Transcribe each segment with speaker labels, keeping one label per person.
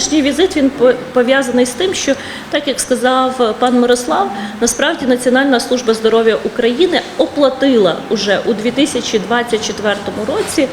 Speaker 1: сьогоднішній візит він по- пов'язаний з тим, що так як сказав пан Мирослав, насправді Національна служба здоров'я України оплатила уже у 2024 році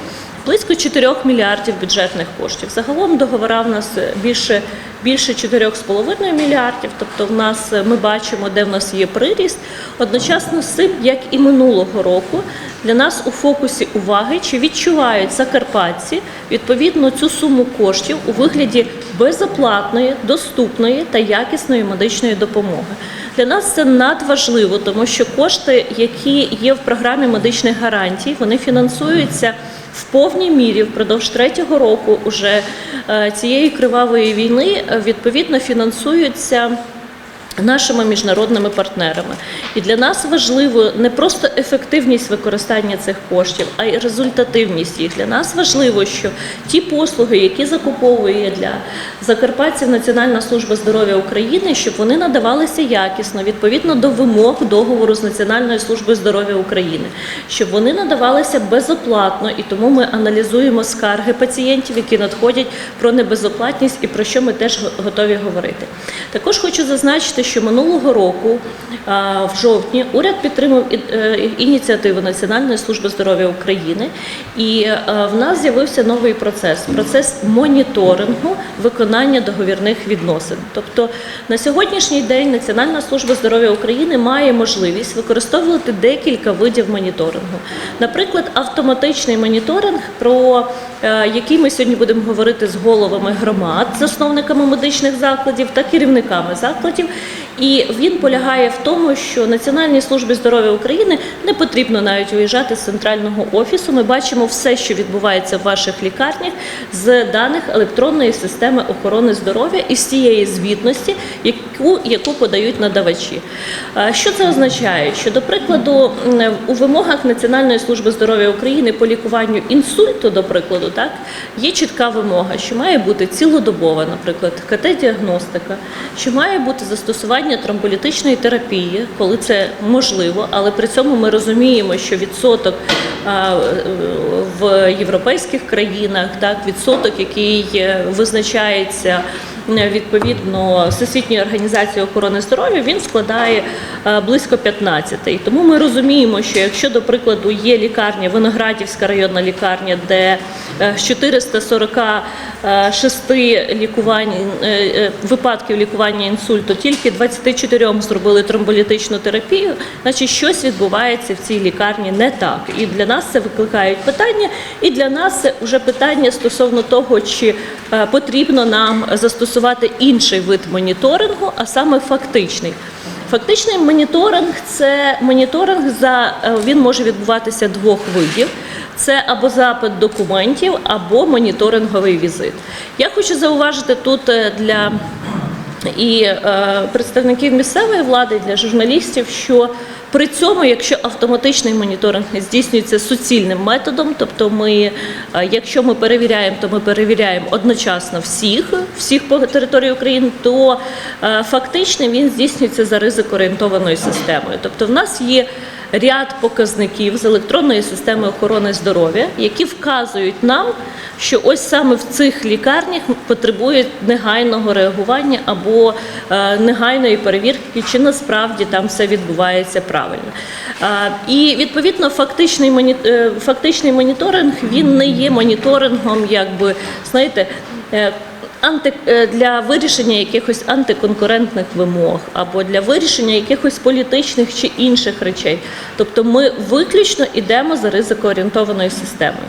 Speaker 1: близько 4 мільярдів бюджетних коштів. Загалом договора в нас більше більше 4,5 мільярдів. Тобто, в нас е, ми бачимо, де в нас є приріст. Одночасно з цим, як і минулого року, для нас у фокусі уваги чи відчувають закарпатці відповідно цю суму коштів у вигляді безоплатної, доступної та якісної медичної допомоги. Для нас це надважливо, тому що кошти, які є в програмі медичних гарантій, вони фінансуються в повній мірі впродовж третього року уже е, цієї кривавої війни е, відповідно фінансуються. Нашими міжнародними партнерами, і для нас важливо не просто ефективність використання цих коштів, а й результативність їх. Для нас важливо, що ті послуги, які закуповує для закарпатців Національна служба здоров'я України, щоб вони надавалися якісно відповідно до вимог договору з Національною службою здоров'я України, щоб вони надавалися безоплатно, і тому ми аналізуємо скарги пацієнтів, які надходять про небезоплатність і про що ми теж готові говорити. Також хочу зазначити, що минулого року, в жовтні, уряд підтримав і- ініціативу Національної служби здоров'я України, і е, в нас з'явився новий процес процес моніторингу виконання договірних відносин. Тобто на сьогоднішній день Національна служба здоров'я України має можливість використовувати декілька видів моніторингу. Наприклад, автоматичний моніторинг, про е, який ми сьогодні будемо говорити з головами громад, засновниками медичних закладів та керівниками закладів. І він полягає в тому, що Національній службі здоров'я України не потрібно навіть виїжджати з центрального офісу. Ми бачимо все, що відбувається в ваших лікарнях, з даних електронної системи охорони здоров'я і з тієї звітності, яку, яку подають надавачі. Що це означає? Що, до прикладу, у вимогах Національної служби здоров'я України по лікуванню інсульту, до прикладу, так є чітка вимога, що має бути цілодобова, наприклад, КТ-діагностика, що має бути застосування тромболітичної терапії, коли це можливо, але при цьому ми розуміємо, що відсоток е, в європейських країнах, так відсоток, який е, визначається відповідно Всесвітньої організації охорони здоров'я, він складає е, близько 15. Тому ми розуміємо, що якщо, до прикладу, є лікарня, Виноградівська районна лікарня, де е, з 446 лікувань е, е, випадків лікування інсульту тільки 24 зробили тромболітичну терапію, значить щось відбувається в цій лікарні не так. І для нас це викликають питання, і для нас це вже питання стосовно того, чи е, потрібно нам застосувати інший вид моніторингу, а саме фактичний. Фактичний моніторинг це моніторинг за е, він може відбуватися двох видів. Це або запит документів, або моніторинговий візит. Я хочу зауважити тут е, для і е, представників місцевої влади, для журналістів, що при цьому, якщо автоматичний моніторинг здійснюється суцільним методом, тобто ми, е, якщо ми перевіряємо, то ми перевіряємо одночасно всіх, всіх по території України, то е, фактично він здійснюється за ризикоорієнтованою системою. Тобто в нас є ряд показників з електронної системи охорони здоров'я, які вказують нам, що ось саме в цих лікарнях потребують негайного реагування або е, негайної перевірки, чи насправді там все відбувається правильно. Е, І відповідно фактичний е, фактичний моніторинг він не є моніторингом, якби знаєте. Анти, е, для вирішення якихось антиконкурентних вимог або для вирішення якихось політичних чи інших речей. Тобто ми виключно йдемо за ризикоорієнтованою системою.